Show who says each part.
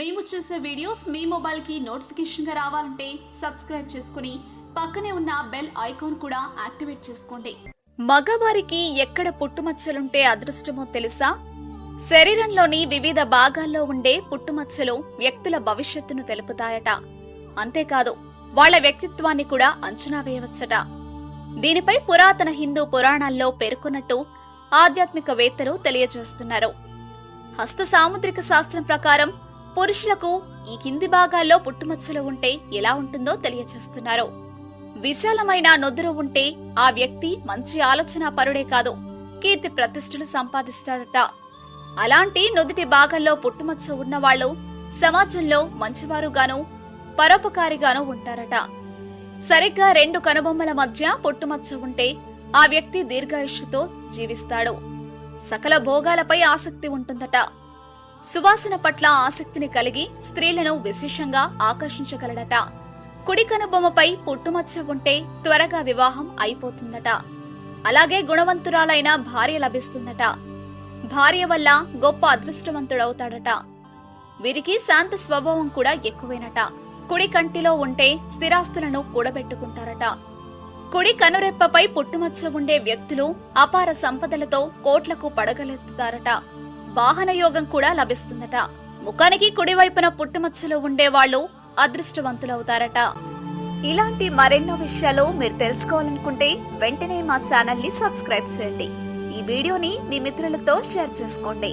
Speaker 1: మేము చేసే వీడియోస్ మీ మొబైల్కి నోటిఫికేషన్గా రావాలంటే సబ్స్క్రైబ్ చేసుకుని పక్కనే ఉన్న బెల్ ఐకాన్ కూడా యాక్టివేట్ చేసుకోండి.
Speaker 2: మగవారికి ఎక్కడ పుట్టుమచ్చలుంటే అదృష్టమో తెలుసా? శరీరంలోని వివిధ భాగాల్లో ఉండే పుట్టుమచ్చలు వ్యక్తుల భవిష్యత్తును తెలుపుతాయట. అంతేకాదు వాళ్ళ వ్యక్తిత్వాన్ని కూడా అంచనా వేయవచ్చట. దీనిపై పురాతన హిందూ పురాణాల్లో పేర్కొన్నట్టు ఆధ్యాత్మికవేత్తలు తెలియజేస్తున్నారు. హస్త సాముద్రిక శాస్త్రం ప్రకారం పురుషులకు ఈ కింది భాగాల్లో పుట్టుమచ్చలు ఉంటే ఎలా ఉంటుందో తెలియచేస్తున్నారు. విశాలమైన నుదురు ఉంటే ఆ వ్యక్తి మంచి ఆలోచన పరుడే కాదు. కీర్తి ప్రతిష్టలు సంపాదిస్తాడట. అలాంటి నుదుటి భాగంలో పుట్టుమచ్చ ఉన్నవాళ్ళు సమాజంలో మంచివారుగాను పరోపకారిగాను ఉంటారట. సరిగ్గా రెండు కనుబొమ్మల మధ్య పుట్టుమచ్చ ఉంటే ఆ వ్యక్తి దీర్ఘాయుష్యుతో జీవిస్తాడు. సకల భోగాలపై ఆసక్తి ఉంటుందట. సువాసన పట్ల ఆసక్తిని కలిగి స్త్రీలను విశేషంగా ఆకర్షించగలడట. కుడి కనుబొమ్మపై పుట్టుమచ్చ ఉంటే త్వరగా వివాహం అయిపోతుందట. అలాగే గుణవంతురాలైన భార్య లభిస్తుందట. భార్య వల్ల గొప్ప అదృష్టవంతుడవుతాడట. వీరికి శాంత స్వభావం కూడా ఎక్కువేనట. కుడి కంటిలో ఉంటే స్థిరాస్తులను కూడబెట్టుకుంటారట. కుడి కనురెప్పపై పుట్టుమచ్చ ఉండే వ్యక్తులు అపార సంపదలతో కోట్లకు పడగలెత్తుతారట. వాహన యోగం కూడా లభిస్తుందట. ముఖానికి కుడివైపున పుట్టుమచ్చలు ఉండేవాళ్ళు అదృష్టవంతులవుతారట. ఇలాంటి మరెన్నో విషయాలు మీరు తెలుసుకోవాలనుకుంటే వెంటనే మా ఛానల్ని సబ్స్క్రైబ్ చేయండి. ఈ వీడియోని మీ మిత్రులతో షేర్ చేసుకోండి.